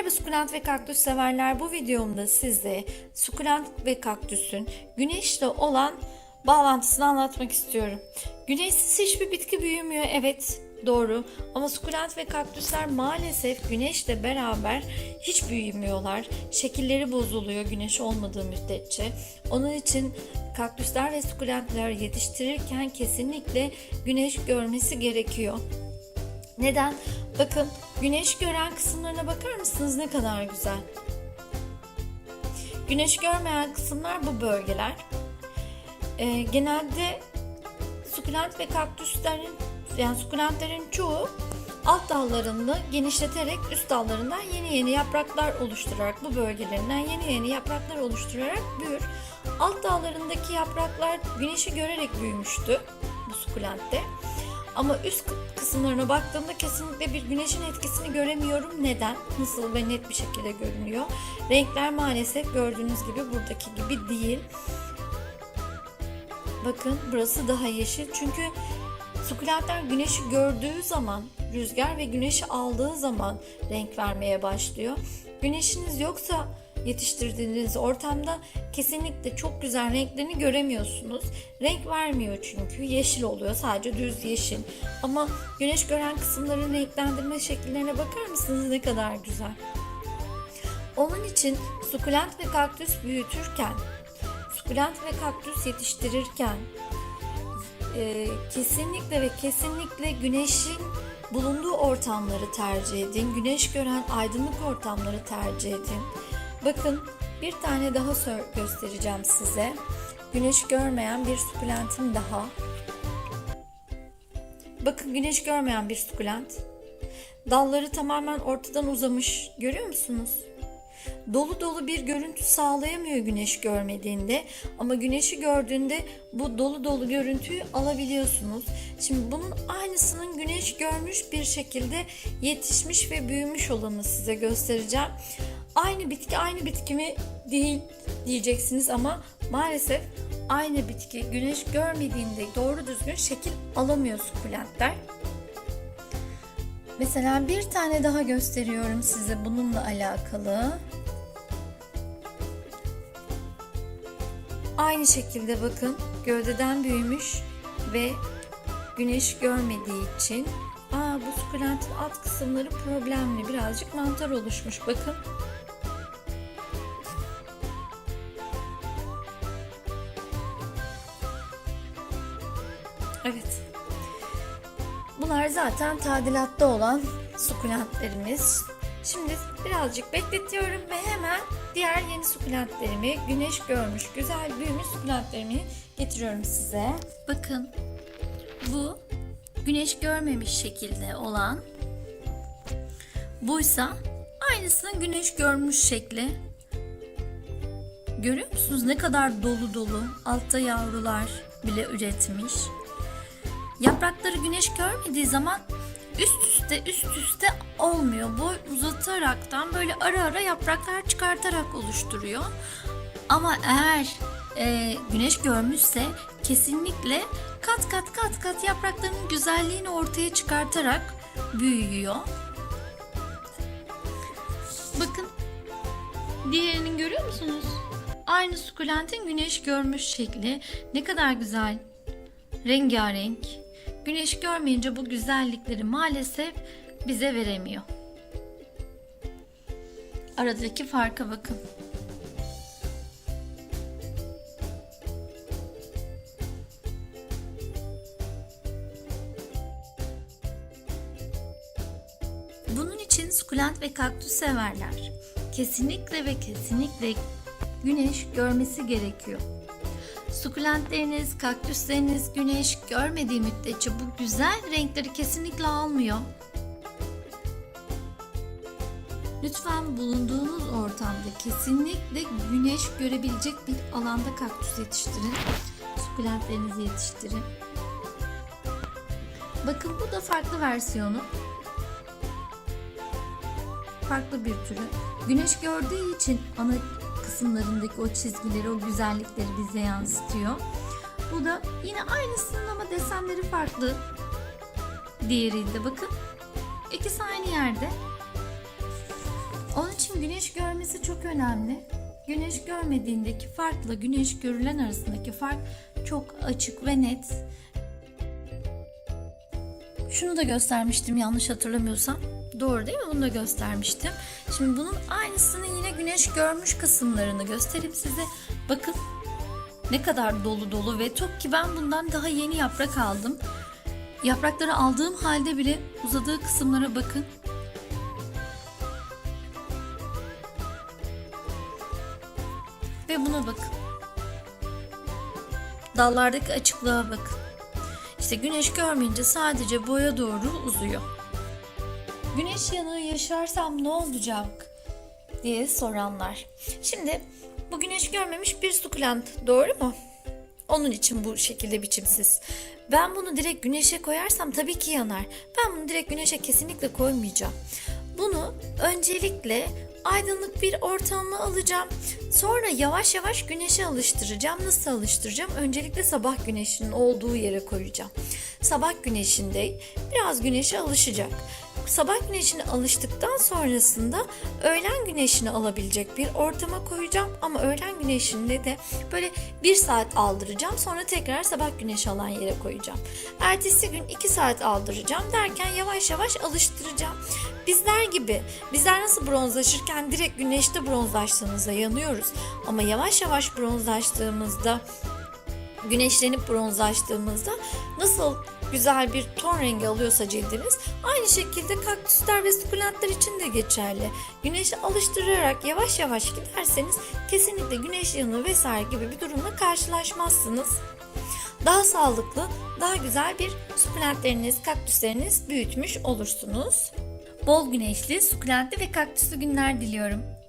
Merhaba sukulent ve kaktüs severler. Bu videomda size sukulent ve kaktüsün güneşle olan bağlantısını anlatmak istiyorum. Güneşsiz hiçbir bitki büyümüyor. Evet doğru ama sukulent ve kaktüsler maalesef güneşle beraber hiç büyümüyorlar. Şekilleri bozuluyor güneş olmadığı müddetçe. Onun için kaktüsler ve sukulentler yetiştirirken kesinlikle güneş görmesi gerekiyor. Neden? Bakın güneş gören kısımlarına bakar mısınız ne kadar güzel. Güneş görmeyen kısımlar bu bölgeler. Ee, genelde sukulent ve kaktüslerin yani sukulentlerin çoğu alt dallarını genişleterek üst dallarından yeni yeni yapraklar oluşturarak bu bölgelerinden yeni yeni yapraklar oluşturarak büyür. Alt dallarındaki yapraklar güneşi görerek büyümüştü bu sukulentte. Ama üst kısımlarına baktığımda kesinlikle bir güneşin etkisini göremiyorum. Neden? Nasıl ve net bir şekilde görünüyor. Renkler maalesef gördüğünüz gibi buradaki gibi değil. Bakın burası daha yeşil. Çünkü sukulentler güneşi gördüğü zaman, rüzgar ve güneşi aldığı zaman renk vermeye başlıyor. Güneşiniz yoksa yetiştirdiğiniz ortamda kesinlikle çok güzel renklerini göremiyorsunuz. Renk vermiyor çünkü yeşil oluyor sadece düz yeşil. Ama güneş gören kısımların renklendirme şekillerine bakar mısınız ne kadar güzel. Onun için sukulent ve kaktüs büyütürken, sukulent ve kaktüs yetiştirirken e, kesinlikle ve kesinlikle güneşin bulunduğu ortamları tercih edin. Güneş gören aydınlık ortamları tercih edin. Bakın bir tane daha göstereceğim size. Güneş görmeyen bir sukulentim daha. Bakın güneş görmeyen bir sukulent. Dalları tamamen ortadan uzamış. Görüyor musunuz? Dolu dolu bir görüntü sağlayamıyor güneş görmediğinde ama güneşi gördüğünde bu dolu dolu görüntüyü alabiliyorsunuz. Şimdi bunun aynısının güneş görmüş bir şekilde yetişmiş ve büyümüş olanı size göstereceğim. Aynı bitki aynı bitki mi değil diyeceksiniz ama maalesef aynı bitki güneş görmediğinde doğru düzgün şekil alamıyor sukulentler. Mesela bir tane daha gösteriyorum size bununla alakalı. Aynı şekilde bakın gövdeden büyümüş ve güneş görmediği için Aa, bu sukulentin alt kısımları problemli. Birazcık mantar oluşmuş. Bakın. Evet. Bunlar zaten tadilatta olan sukulentlerimiz. Şimdi birazcık bekletiyorum ve hemen diğer yeni sukulentlerimi, güneş görmüş, güzel büyümüş sukulentlerimi getiriyorum size. Bakın bu güneş görmemiş şekilde olan buysa aynısının güneş görmüş şekli. Görüyor musunuz ne kadar dolu dolu altta yavrular bile üretmiş. Yaprakları güneş görmediği zaman üst üste üst üste olmuyor. Boy uzataraktan böyle ara ara yapraklar çıkartarak oluşturuyor. Ama eğer e, güneş görmüşse kesinlikle kat kat kat kat yapraklarının güzelliğini ortaya çıkartarak büyüyor. Bakın diğerinin görüyor musunuz? Aynı sukulentin güneş görmüş şekli ne kadar güzel rengarenk. Güneş görmeyince bu güzellikleri maalesef bize veremiyor. Aradaki farka bakın. Bunun için sukulent ve kaktüs severler kesinlikle ve kesinlikle güneş görmesi gerekiyor. Sukulentleriniz, kaktüsleriniz güneş görmediği müddetçe bu güzel renkleri kesinlikle almıyor. Lütfen bulunduğunuz ortamda kesinlikle güneş görebilecek bir alanda kaktüs yetiştirin. Sukulentlerinizi yetiştirin. Bakın bu da farklı versiyonu. Farklı bir türü. Güneş gördüğü için ana kısımlarındaki o çizgileri, o güzellikleri bize yansıtıyor. Bu da yine aynısının ama desenleri farklı. Diğerinde bakın. İkisi aynı yerde. Onun için güneş görmesi çok önemli. Güneş görmediğindeki farkla güneş görülen arasındaki fark çok açık ve net. Şunu da göstermiştim yanlış hatırlamıyorsam. Doğru değil mi? Bunu da göstermiştim. Şimdi bunun aynısını yine güneş görmüş kısımlarını göstereyim size. Bakın ne kadar dolu dolu ve tok ki ben bundan daha yeni yaprak aldım. Yaprakları aldığım halde bile uzadığı kısımlara bakın. Ve buna bakın. Dallardaki açıklığa bakın. İşte güneş görmeyince sadece boya doğru uzuyor. Güneş yanığı yaşarsam ne olacak diye soranlar. Şimdi bu güneş görmemiş bir sukulent doğru mu? Onun için bu şekilde biçimsiz. Ben bunu direkt güneşe koyarsam tabii ki yanar. Ben bunu direkt güneşe kesinlikle koymayacağım. Bunu öncelikle aydınlık bir ortama alacağım. Sonra yavaş yavaş güneşe alıştıracağım. Nasıl alıştıracağım? Öncelikle sabah güneşinin olduğu yere koyacağım. Sabah güneşinde biraz güneşe alışacak. Sabah güneşine alıştıktan sonrasında öğlen güneşini alabilecek bir ortama koyacağım. Ama öğlen güneşinde de böyle bir saat aldıracağım. Sonra tekrar sabah güneşi alan yere koyacağım. Ertesi gün iki saat aldıracağım derken yavaş yavaş alıştıracağım. Bizler gibi bizler nasıl bronzlaşırken direkt güneşte bronzlaştığımızda yanıyoruz. Ama yavaş yavaş bronzlaştığımızda güneşlenip bronzlaştığımızda nasıl güzel bir ton rengi alıyorsa cildiniz aynı şekilde kaktüsler ve sukulentler için de geçerli. Güneşe alıştırarak yavaş yavaş giderseniz kesinlikle güneş yanığı vesaire gibi bir durumla karşılaşmazsınız. Daha sağlıklı, daha güzel bir sukulentleriniz, kaktüsleriniz büyütmüş olursunuz. Bol güneşli, sukulentli ve kaktüslü günler diliyorum.